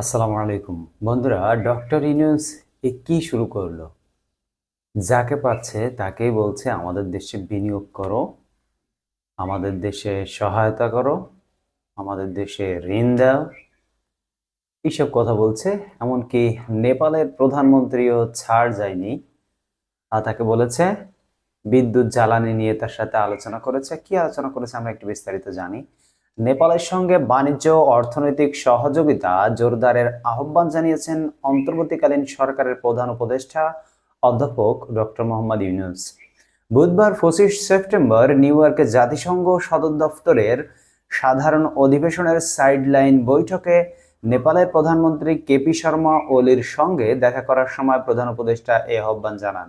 আসসালামু আলাইকুম। বন্ধুরা, ডক্টর ইনুস এ কি শুরু করল? যাকে পাচ্ছে তাকেই বলছে, আমাদের দেশে বিনিয়োগ করো, আমাদের দেশে সহায়তা করো, আমাদের দেশে ঋণ দাও। এইসব কথা বলছে, এমনকি নেপালের প্রধানমন্ত্রীও ছাড় যায়নি। আর তাকে বলেছে, বিদ্যুৎ জ্বালানি নিয়ে তার সাথে আলোচনা করেছে। কি আলোচনা করেছে আমরা একটু বিস্তারিত জানি। নেপালের সঙ্গে বাণিজ্য অর্থনৈতিক সহযোগিতা জোরদারের আহ্বান জানিয়েছেন অন্তর্বর্তীকালীন সরকারের প্রধান উপদেষ্টা অধ্যাপক ডক্টর মোহাম্মদ ইউনুস। বুধবার পঁচিশ সেপ্টেম্বর নিউ ইয়র্কে জাতিসংঘ সদর দফতরের সাধারণ অধিবেশনের সাইডলাইন বৈঠকে নেপালের প্রধানমন্ত্রী কেপি শর্মা ওলির সঙ্গে দেখা করার সময় প্রধান উপদেষ্টা এ আহ্বান জানান।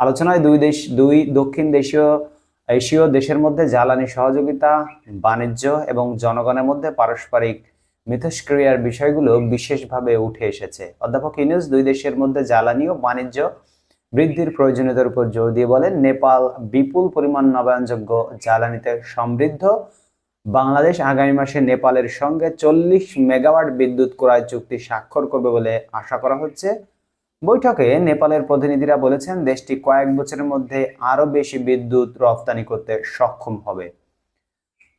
আলোচনায় দুই দেশ দুই দক্ষিণ দেশীয় এশীয় দেশের মধ্যে জ্বালানি সহযোগিতা, বাণিজ্য এবং জনগণের মধ্যে পারস্পরিক মিথস্ক্রিয়ার বিষয়গুলো বিশেষভাবে উঠে এসেছে। অধ্যাপক ইনুস দুই দেশের মধ্যে জ্বালানি ও বাণিজ্য বৃদ্ধির প্রয়োজনীয়তার উপর জোর দিয়ে বলেন, নেপাল বিপুল পরিমাণ নবায়নযোগ্য জ্বালানিতে সমৃদ্ধ। বাংলাদেশ আগামী মাসে নেপালের সঙ্গে চল্লিশ মেগাওয়াট বিদ্যুৎ ক্রয় চুক্তি স্বাক্ষর করবে বলে আশা করা হচ্ছে। বৈঠকে নেপালের প্রতিনিধিরা বলেছেন, দেশটি কয়েক বছরের মধ্যে আরও বেশি বিদ্যুৎ রপ্তানি করতে সক্ষম হবে।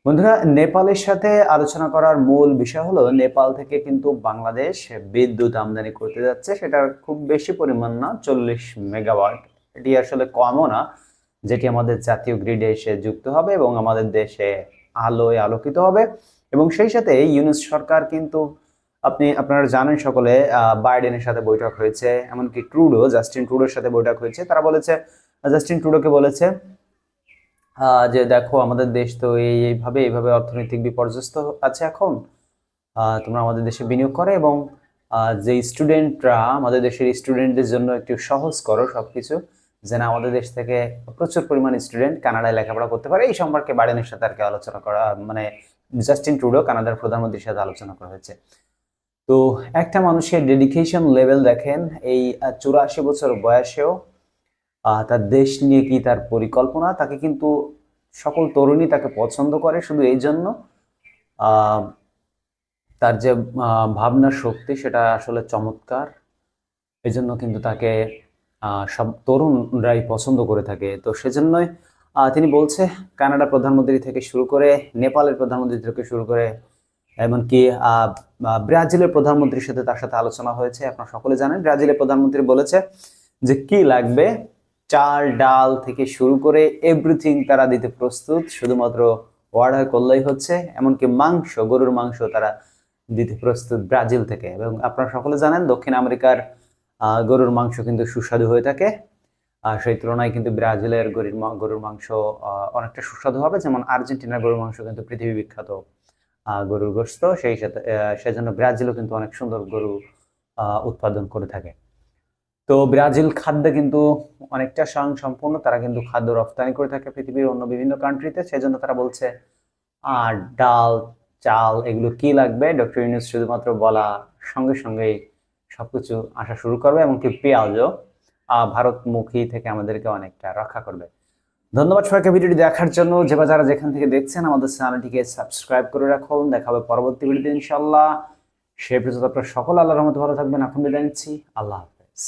বন্ধুরা, নেপালের সাথে আলোচনা করার মূল বিষয় হলো, নেপাল থেকে কিন্তু বাংলাদেশ বিদ্যুৎ আমদানি করতে যাচ্ছে। সেটা খুব বেশি পরিমাণ না, চল্লিশ মেগাওয়াট। এটি আসলে কমও না, যেটি আমাদের জাতীয় গ্রিডে এসে যুক্ত হবে এবং আমাদের দেশে আলোয় আলোকিত হবে। এবং সেই সাথে ইউনুস সরকার কিন্তু আপনি, আপনারা জানেন সকলে বাইডেনের সাথে বৈঠক হয়েছে, এমনকি ট্রুডো, জাস্টিন ট্রুডোর সাথে বৈঠক হয়েছে। তারা বলেছে, জাস্টিন ট্রুডোকে বলেছে যে দেখো, আমাদের দেশ তো এই, এইভাবে এইভাবে অর্থনৈতিক বিপর্যস্ত আছে এখন। তোমরা আমাদের দেশে বিনিয়োগ করে এবং যে স্টুডেন্টরা, আমাদের দেশের স্টুডেন্টদের জন্য একটু সহজ করো সবকিছু, যেন আমাদের দেশ থেকে প্রচুর পরিমাণ স্টুডেন্ট কানাডায় লেখাপড়া করতে পারে। এই সম্পর্কে বাইডেনের সাথে আর কি আলোচনা করা মানে জাস্টিন ট্রুডো কানাডার প্রধানমন্ত্রীর সাথে আলোচনা করা হয়েছে। তো একটা মানুষের ডেডিকেশন লেভেল দেখেন, এই চুরাশি বছর বয়সেও তার দেশ নিয়ে কি তার পরিকল্পনা, তাকে কিন্তু সকল তরুণী তাকে পছন্দ করে শুধু এই জন্য তার যে ভাবনা শক্তি সেটা আসলে চমৎকার। এই জন্য কিন্তু তাকে সব তরুণরাই পছন্দ করে থাকে। তো সেজন্যই তিনি বলছে কানাডা প্রধানমন্ত্রী থেকে শুরু করে, নেপালের প্রধানমন্ত্রী থেকে শুরু করে এমনকি ব্রাজিলের প্রধানমন্ত্রীর সাথে তার সাথে আলোচনা হয়েছে, আপনারা সকলে জানেন। ব্রাজিলের প্রধানমন্ত্রী বলেছে যে, কি লাগবে? চাল, ডাল থেকে শুরু করে এভরিথিং তারা দিতে প্রস্তুত, শুধুমাত্র অর্ডার করলেই হচ্ছে, এমনকি মাংস, গরুর মাংস তারা দিতে প্রস্তুত ব্রাজিল থেকে। এবং আপনারা সকলে জানেন, দক্ষিণ আমেরিকার গরুর মাংস কিন্তু সুস্বাদু হয়ে থাকে। আর সেই তুলনায় কিন্তু ব্রাজিলের গরুর গরুর মাংস অনেকটা সুস্বাদু হবে। যেমন আর্জেন্টিনার গরুর মাংস কিন্তু পৃথিবী বিখ্যাত। গরুর গোস্ত সেই সাথে সেজন্য ব্রাজিলও কিন্তু অনেক সুন্দর গরু উৎপাদন করে থাকে। তো ব্রাজিল খাদ্যে কিন্তু অনেকটা স্বয়ং সম্পূর্ণ তারা কিন্তু খাদ্য রপ্তানি করে থাকে পৃথিবীর অন্য বিভিন্ন কান্ট্রিতে সেজন্য তারা বলছে আর ডাল, চাল, এগুলো কি লাগবে? ডক্টর ইউনুস শুধুমাত্র বলা সঙ্গে সঙ্গেই সবকিছু আসা শুরু করবে এমনকি পেঁয়াজও ভারতমুখী থেকে আমাদেরকে অনেকটা রক্ষা করবে। ধন্যবাদ সবাইকে ভিডিওটি দেখার জন্য। যে বা যারা যেখান থেকে দেখছেন আমাদের চ্যানেলটিকে সাবস্ক্রাইব করে রাখুন। দেখা হবে পরবর্তী ভিডিওতে ইনশাল্লাহ সে পর্যন্ত আপনারা সকল আল্লাহর রহমতে ভালো থাকবেন। এখন বিদায় নিচ্ছি। আল্লাহ হাফেজ।